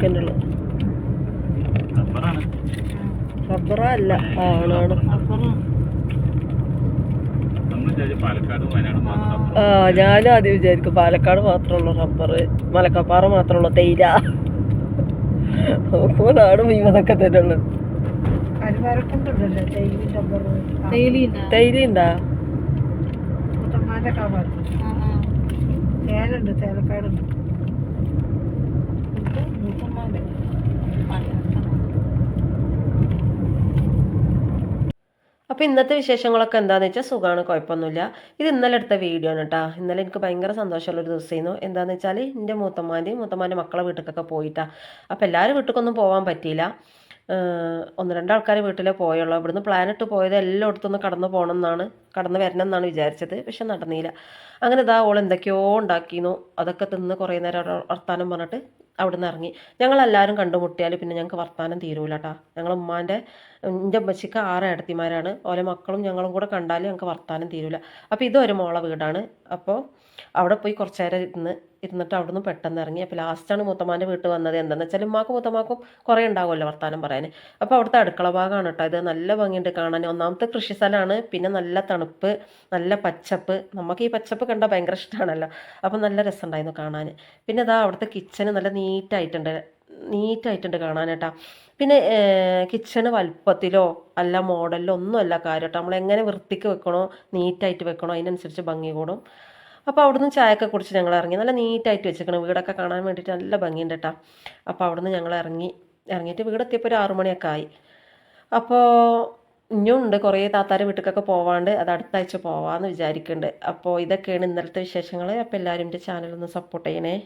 സെക്കൻഡിൽ റബ്ബറല്ല ആണാണ് ആ ഞാനും ആദ്യം വിചാരിക്കും പാലക്കാട് മാത്രമുള്ള റബ്ബർ മലക്കപ്പാറ മാത്രമുള്ള തേയില. നോക്കുമ്പോൾ നാടും മീമതൊക്കെ തന്നെ ഉള്ളു തേയില തേലക്കാടുണ്ട് അപ്പോൾ ഇന്നത്തെ വിശേഷങ്ങളൊക്കെ എന്താണെന്ന് വെച്ചാൽ സുഖമാണ് കുഴപ്പമൊന്നുമില്ല ഇത് ഇന്നലെ എടുത്ത വീഡിയോ ആണ് കേട്ടോ ഇന്നലെ എനിക്ക് ഭയങ്കര സന്തോഷമുള്ള ഒരു ദിവസമായിരുന്നു എന്താണെന്ന് വെച്ചാൽ എന്റെ മൂത്തമ്മാന്റെയും മൂത്തമ്മാന്റെ മക്കളെ വീട്ടിലേക്കൊക്കെ പോയിട്ടാണ് അപ്പോൾ എല്ലാവരും വീട്ടിലേക്കൊന്നും പോകാൻ പറ്റിയില്ല. ഒന്ന് രണ്ടാൾക്കാർ വീട്ടിലെ പോയുള്ളൂ. ഇവിടുന്ന് പ്ലാൻ ഇട്ട് പോയത് എല്ലായിടത്തും ഒന്ന് കടന്നു പോകണം എന്നാണ് കടന്നു വരണം എന്നാണ് വിചാരിച്ചത്. പക്ഷെ നടന്നില്ല. അങ്ങനെ ഇതാ ഓൾ എന്തൊക്കെയോ ഉണ്ടാക്കിയിരുന്നു അതൊക്കെ തിന്ന് കുറേ നേരം വർത്താനം പറഞ്ഞിട്ട് അവിടുന്ന് ഇറങ്ങി. ഞങ്ങളെല്ലാവരും കണ്ടുമുട്ടിയാൽ പിന്നെ ഞങ്ങൾക്ക് വർത്താനം തീരൂല കേട്ടോ ഞങ്ങൾ ഉമ്മാന്റെ എന്റെ ഉമ്മച്ചിക്ക് ആറ് ഏടത്തിമാരാണ് ഓരോ മക്കളും ഞങ്ങളും കൂടെ കണ്ടാൽ ഞങ്ങൾക്ക് വർത്താനം തീരൂല. അപ്പോൾ ഇതൊരു മോളെ വീടാണ്. അപ്പോൾ അവിടെ പോയി കുറച്ച് നേരം ഇരുന്ന് ഇരുന്നിട്ട് അവിടെ നിന്ന് പെട്ടെന്ന് ഇറങ്ങി. അപ്പോൾ ലാസ്റ്റാണ് മുത്തമാന്റെ വീട്ടിൽ വന്നത്. എന്താണെന്ന് വെച്ചാൽ ഉമ്മാക്കും മുത്തമാക്കും കുറേ ഉണ്ടാവുമല്ലോ വർത്താനം പറയാൻ അപ്പോൾ അവിടുത്തെ അടുക്കള ഭാഗമാണ് കേട്ടോ ഇത്. നല്ല ഭംഗിയുണ്ട് കാണാൻ ഒന്നാമത്തെ കൃഷി സ്ഥലമാണ് പിന്നെ നല്ല തണുപ്പ് നല്ല പച്ചപ്പ്. നമുക്ക് ഈ പച്ചപ്പ് കണ്ടാൽ ഭയങ്കര ഇഷ്ടമാണല്ലോ അപ്പോൾ നല്ല രസമുണ്ടായിരുന്നു കാണാൻ പിന്നെ ഇതാ അവിടുത്തെ കിച്ചന് നല്ല നീറ്റായിട്ടുണ്ട്. നീറ്റായിട്ടുണ്ട് കാണാനേട്ടാ പിന്നെ കിച്ചണ് വലുപ്പത്തിലോ അല്ല മോഡലിലോ ഒന്നും അല്ല കാര്യം കേട്ടോ നമ്മൾ എങ്ങനെ വൃത്തിക്ക് വെക്കണോ നീറ്റായിട്ട് വെക്കണോ അതിനനുസരിച്ച് ഭംഗി കൂടും. അപ്പോൾ അവിടുന്ന് ചായയൊക്കെ കുടിച്ച് ഞങ്ങൾ ഇറങ്ങി. നല്ല നീറ്റായിട്ട് വെച്ചേക്കണം വീടൊക്കെ കാണാൻ വേണ്ടിയിട്ട് നല്ല ഭംഗിയുണ്ട് കേട്ടോ. അപ്പോൾ അവിടുന്ന് ഞങ്ങൾ ഇറങ്ങി. ഇറങ്ങിയിട്ട് വീടെത്തിയപ്പോൾ ഒരു ആറുമണിയൊക്കെ ആയി. അപ്പോൾ ഇനിയും ഉണ്ട് കുറേ താത്താരെ വീട്ടിലൊക്കെ പോവാണ്ട് അത് അടുത്ത ആഴ്ച പോവാമെന്ന് വിചാരിക്കുന്നുണ്ട് അപ്പോൾ ഇതൊക്കെയാണ് ഇന്നലത്തെ വിശേഷങ്ങൾ അപ്പോൾ എല്ലാവരും എന്റെ ചാനലൊന്ന് സപ്പോർട്ട് ചെയ്യണേ.